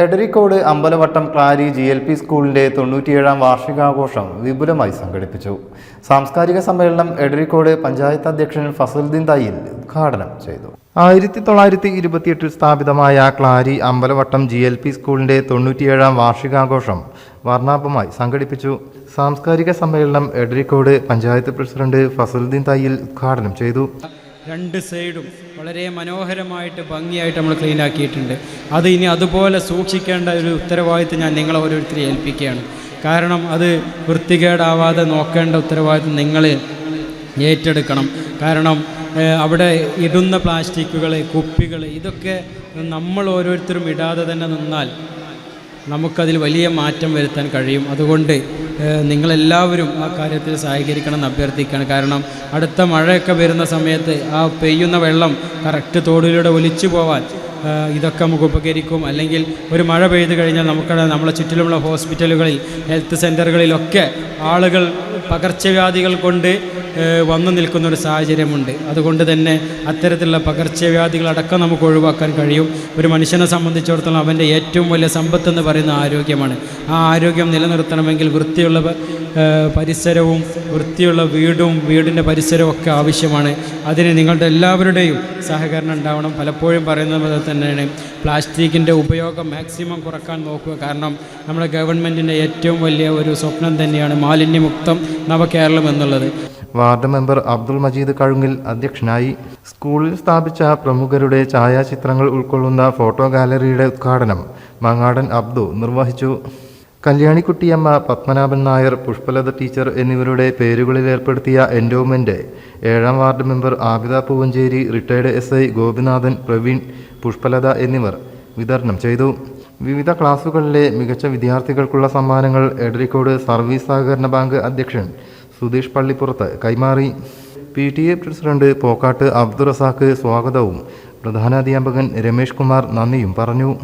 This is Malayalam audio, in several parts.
Edarikode Ambalavattam Klari G L P സ്കൂളിന്റെ തൊണ്ണൂറ്റിയേഴാം വാർഷികാഘോഷം വിപുലമായി സംഘടിപ്പിച്ചു. സാംസ്കാരിക സമ്മേളനം എടരിക്കോട് പഞ്ചായത്ത് അധ്യക്ഷൻ ഫസലുദ്ദീൻ തയ്യിൽ ഉദ്ഘാടനം ചെയ്തു. ആയിരത്തി തൊള്ളായിരത്തി ഇരുപത്തിയെട്ടിൽ സ്ഥാപിതമായ Klari Ambalavattam G L P സ്കൂളിന്റെ തൊണ്ണൂറ്റിയേഴാം വാർഷികാഘോഷം വർണാഭമായി സംഘടിപ്പിച്ചു. സാംസ്കാരിക സമ്മേളനം എടരിക്കോട് പഞ്ചായത്ത് പ്രസിഡന്റ് ഫസലുദ്ദീൻ തയ്യിൽ ഉദ്ഘാടനം ചെയ്തു. രണ്ട് സൈഡും വളരെ മനോഹരമായിട്ട് ഭംഗിയായിട്ട് നമ്മൾ ക്ലീൻ ആക്കിയിട്ടുണ്ട്. അത് ഇനി അതുപോലെ സൂക്ഷിക്കേണ്ട ഒരു ഉത്തരവാദിത്വം ഞാൻ നിങ്ങളെ ഓരോരുത്തരെ ഏൽപ്പിക്കുകയാണ്. കാരണം അത് വൃത്തികേടാവാതെ നോക്കേണ്ട ഉത്തരവാദിത്വം നിങ്ങൾ ഏറ്റെടുക്കണം. കാരണം അവിടെ ഇടുന്ന പ്ലാസ്റ്റിക്കുകൾ കുപ്പികൾ ഇതൊക്കെ നമ്മൾ ഓരോരുത്തരും ഇടാതെ തന്നെ നിന്നാൽ നമുക്കതിൽ വലിയ മാറ്റം വരുത്താൻ കഴിയും. അതുകൊണ്ട് നിങ്ങളെല്ലാവരും ആ കാര്യത്തിൽ സഹകരിക്കണം എന്ന് അഭ്യർത്ഥിക്കുകയാണ്. കാരണം അടുത്ത മഴയൊക്കെ വരുന്ന സമയത്ത് ആ പെയ്യുന്ന വെള്ളം കറക്റ്റ് തോടിലൂടെ ഒലിച്ചു പോവാൻ ഇതൊക്കെ നമുക്ക് ഉപകരിക്കും. അല്ലെങ്കിൽ ഒരു മഴ പെയ്തു കഴിഞ്ഞാൽ നമുക്കവിടെ നമ്മളെ ചുറ്റിലുമുള്ള ഹോസ്പിറ്റലുകളിൽ ഹെൽത്ത് സെന്ററുകളിലൊക്കെ ആളുകൾ പകർച്ചവ്യാധികൾ കൊണ്ട് വന്നു നിൽക്കുന്ന ഒരു സാഹചര്യമുണ്ട്. അതുകൊണ്ട് തന്നെ അത്തരത്തിലുള്ള പകർച്ചവ്യാധികളടക്കം നമുക്ക് ഒഴിവാക്കാൻ കഴിയും. ഒരു മനുഷ്യനെ സംബന്ധിച്ചിടത്തോളം അവന്റെ ഏറ്റവും വലിയ സമ്പത്ത് എന്ന് പറയുന്ന ആരോഗ്യമാണ്. ആ ആരോഗ്യം നിലനിർത്തണമെങ്കിൽ വൃത്തിയുള്ള പരിസരവും വൃത്തിയുള്ള വീടും വീടിന്റെ പരിസരവും ഒക്കെ ആവശ്യമാണ്. അതിന് നിങ്ങളുടെ എല്ലാവരുടെയും സഹകരണം ഉണ്ടാവണം. പലപ്പോഴും പറയുന്ന പോലെ തന്നെയാണ്. പ്ലാസ്റ്റിക്കിന്റെ ഉപയോഗം മാക്സിമം കുറയ്ക്കാൻ നോക്കുക. കാരണം നമ്മുടെ ഗവൺമെന്റിന്റെ ഏറ്റവും വലിയ ഒരു സ്വപ്നം തന്നെയാണ് മാലിന്യമുക്തം നവകേരളം എന്നുള്ളത്. വാർഡ് മെമ്പർ അബ്ദുൾ മജീദ് കഴുങ്ങിൽ അധ്യക്ഷനായി. സ്കൂളിൽ സ്ഥാപിച്ച പ്രമുഖരുടെ ഛായാചിത്രങ്ങൾ ഉൾക്കൊള്ളുന്ന ഫോട്ടോ ഗാലറിയുടെ ഉദ്ഘാടനം മങ്ങാടൻ അബ്ദു നിർവഹിച്ചു. കല്യാണിക്കുട്ടിയമ്മ പത്മനാഭൻ നായർ പുഷ്പലത ടീച്ചർ എന്നിവരുടെ പേരുകളിൽ ഏർപ്പെടുത്തിയ എൻഡോമെന്റ് ഏഴാം ward member Abida Poovancheri retired S I Gopinathan Praveen Pushpalatha എന്നിവർ വിതരണം ചെയ്തു. വിവിധ ക്ലാസുകളിലെ മികച്ച വിദ്യാർത്ഥികൾക്കുള്ള സമ്മാനങ്ങൾ എഡ്രിക്കോട് സർവീസ് സഹകരണ ബാങ്ക് അധ്യക്ഷൻ സുധീഷ് പള്ളിപ്പുറത്ത് കൈമാറി. P. T. A president Pokkatt Abdurazak സ്വാഗതവും. പ്രധാനാധ്യാപകൻ രമേഷ് കുമാർ നന്ദിയും പറഞ്ഞു.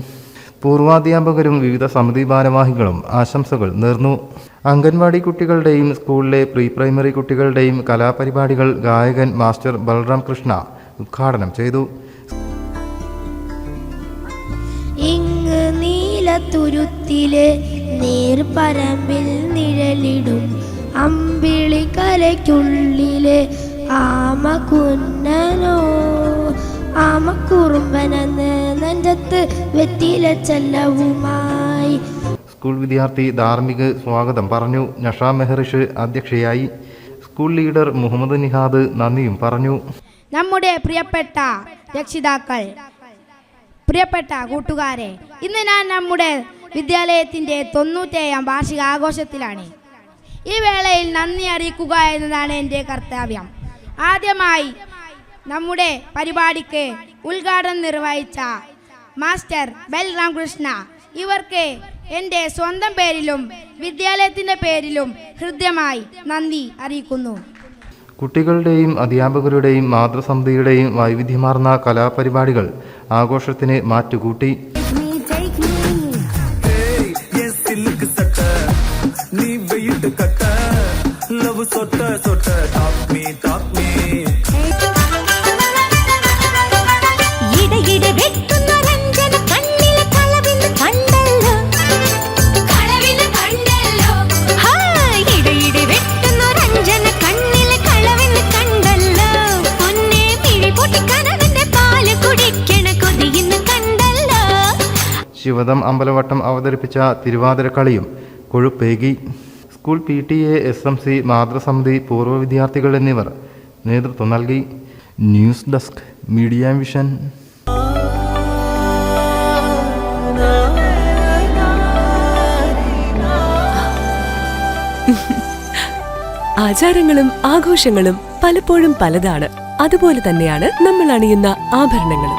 പൂർവാധ്യാപകരും വിവിധ സമിതി ഭാരവാഹികളും ആശംസകൾ നേർന്നു. അംഗൻവാടി കുട്ടികളുടെയും സ്കൂളിലെ പ്രീ പ്രൈമറി കുട്ടികളുടെയും കലാപരിപാടികൾ ഗായകൻ മാസ്റ്റർ ബൽറാം കൃഷ്ണ ഉദ്ഘാടനം ചെയ്തു. ഇങ്ങ് നീലത്തുരുത്തിലെ നീർപ്പരമ്പിൽ നിഴലിടും. അമ്പിളി കലയ്ക്കുള്ളിലെ ആമ കുന്നനോ ആമക്കുറുമ്പനെന്ന് നെഞ്ചത്ത് വെറ്റില ചെല്ലവുമായി സ്കൂൾ വിദ്യാർത്ഥി ധാർമ്മിക് സ്വാഗതം പറഞ്ഞു. നഷ മെഹറിഷ് അധ്യക്ഷയായി. സ്കൂൾ ലീഡർ മുഹമ്മദ് നിഹാദ് നന്ദിയും പറഞ്ഞു. നമ്മുടെ പ്രിയപ്പെട്ട രക്ഷിതാക്കൾ പ്രിയപ്പെട്ട കൂട്ടുകാരെ ഇന്ന് ഞാൻ നമ്മുടെ വിദ്യാലയത്തിന്റെ തൊണ്ണൂറ്റേഴാം വാർഷിക ആഘോഷത്തിലാണ് ഈ നന്ദി അറിയിക്കുക എന്നതാണ് എന്റെ കർത്തവ്യം. ആദ്യമായി നമ്മുടെ പരിപാടിക്ക് ഉദ്ഘാടനം നിർവഹിച്ച മാസ്റ്റർ ബെൽ രാമകൃഷ്ണ ഇവർക്ക് എന്റെ സ്വന്തം പേരിലും വിദ്യാലയത്തിന്റെ പേരിലും ഹൃദ്യമായി നന്ദി അറിയിക്കുന്നു. കുട്ടികളുടെയും അധ്യാപകരുടെയും മാതൃസമിതിയുടെയും വൈവിധ്യമാർന്ന കലാപരിപാടികൾ ആഘോഷത്തിന് മാറ്റുകൂട്ടി. ശിവദം അമ്പലവട്ടം അവതരിപ്പിച്ച തിരുവാതിരക്കളിയും കൊഴുപ്പേകി school P T A S M C മാതൃസമിതി പൂർവ വിദ്യാർത്ഥികൾ എന്നിവർ നേതൃത്വം നൽകി. News desk media vision. ആചാരങ്ങളും ആഘോഷങ്ങളും പലപ്പോഴും പലതാണ്. അതുപോലെ തന്നെയാണ് നമ്മൾ അണിയുന്ന ആഭരണങ്ങളും.